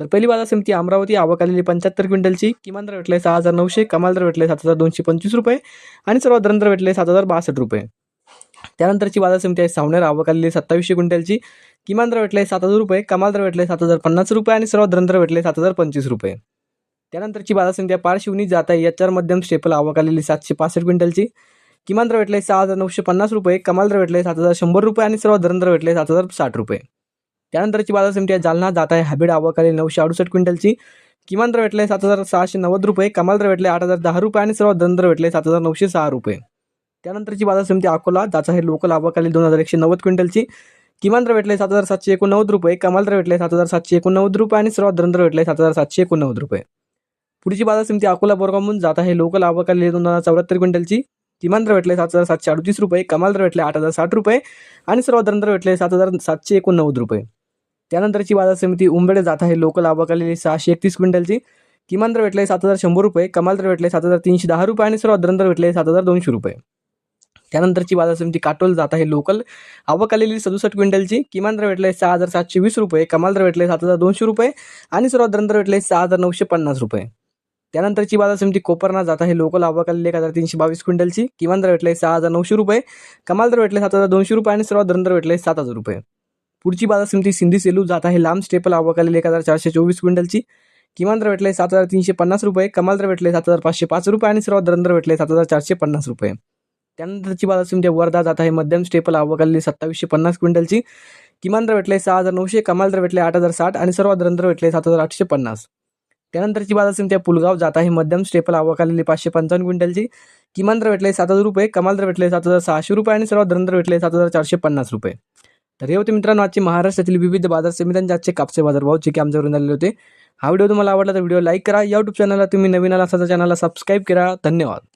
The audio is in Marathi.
तर पहिली बाजार समिती अमरावती आवक आलेली पंच्याहत्तर क्विंटलची. किमान दर भेटले सहा हजार नऊशे कमाल दर भेटले सात हजार दोनशे पंचवीस रुपये आणि सर्वात दर भेटले सात हजार बासष्ट रुपये. त्यानंतरची बाजार समिती आहे सावनेर आवक आलेली सत्तावीसशे क्विंटलची. किमान दर भेटले सात हजार रुपये कमाल दर भेटले सात हजार पन्नास रुपये आणि सर्वात दर भेटले सात हजार पंचवीस रुपये. त्यानंतरची बाजार समिती आहे पारशिवनी जात आहे याच्यावर मध्यम स्टेपल आवक आलेली सातशे पासष्ट क्विंटलची. किमान दर भेटले सहा हजार नऊशे पन्नास रुपये कमाल दर भेटले सात हजार शंभर रुपये आणि सर्वात दर भेटले सात हजार साठ रुपये. त्यानंतरची बाजार समिती आहे जालना जात आहे हॅबिड आवक नऊशे अडुसष्ट क्विंटलची किमान दर भेटले सात हजार सहाशे नव्वद रुपये कमाल दर भेटले आठ हजार दहा रुपये आणि सर्वात दर भेटले सात हजार नऊशे सहा रुपये. त्यानंतरची बाजार समिती अकोला जात आहे लोकल आवक दोन हजार एकशे नव्वद क्विंटलची किमान दर भेटले सात हजार सातशे एकोणनव्वद रुपये कमाल दर भेटले सात हजार सातशे एकोणनव्वद रुपये आणि सर्वात दर भेटले सात हजार सातशे एकोणनव्वद रुपये. पुढची बाजार समिती अकोला बोरगावून जात आहे लोकल आवक दोन हजार चौऱ्याहत्तर क्विंटलची किमान दर भेटले सात हजार सातशे अडतीस रुपये कमाल दर भेटले आठ हजार साठ रुपये आणि सर्वात दर भेटले सात हजार सातशे एकोणनव्वद रुपये. त्यानंतरची बाजार समिती उंबेडे जात आहे. लोकल आवक सहाशे एकतीस क्विंटलची. किमान दर भेटले सात हजार शंभर रुपये. कमाल दर भेटले सात हजार तीनशे दहा रुपये आणि सर्वात दर भेटले सात हजार दोनशे रुपये. त्यानंतरची बाजार समिती काटोल जात आहे. लोकल आवक आलेली सदुसष्ट क्विंटलची. किमान दर भेटले सहा हजार सातशे वीस रुपये. कमाल दर भेटले सात हजार दोनशे रुपये आणि सर्वात दर भेटले सहा हजार नऊशे पन्नास रुपये. त्यानंतरची बाजार समिती कोपरना जात आहे. लोकल आवक आलेली एक हजार तीनशे बावीस क्विंटलची. किमान दर भेटले सहा हजार नऊशे रुपये. कमाल दर भेटले सात हजार दोनशे रुपये आणि सर्वात दर भेटले सात हजार रुपये. पुढची बाजार समिती सिंधी सेलू जात आहे. लांब स्टेपल आवक आलेली एक हजार चारशे चोवीस क्विंटलची. किमान दर भेटले सात हजार तीनशे पन्नास रुपये. कमाल दर भेटले सात हजार पाचशे पाच रुपये आणि सर्वात दरंदर भेटले सात हजार चारशे पन्नास रुपये. त्यानंतरची बाजार समिती वर्धा जात आहे. मध्यम स्टेपल आवक आलेली सत्तावीसशे पन्नास क्विंटलची. किमान दर भेटले सहा हजार नऊशे. कमाल दर भेटले आठ हजार साठ आणि सर्वात दरंदर भेटले सात हजार आठशे पन्नास. त्यानंतरची बाजार समिती पुलगाव जात आहे. मध्यम स्टेपल आवक आलेली पाचशे पंचावन्न क्विंटलची. किमान दर भेटले सात हजार रुपये. कमाल दर भेटले सात हजार सहाशे रुपये आणि सर्वात दरंदर भेटले सात हजार चारशे पन्नास रुपये. तर हे होते मित्रांनो आजचे महाराष्ट्रातील विविध बाजार समित्यांचे आजचे कापसे बाजारभाव जे की आमच्यावरून आलेले होते. हा व्हिडिओ तुम्हाला आवडला तर व्हिडिओ लाईक करा. यूट्यूब चॅनलला तुम्ही नवीन आला असाल तर चॅनलला सबस्क्राईब करा. धन्यवाद.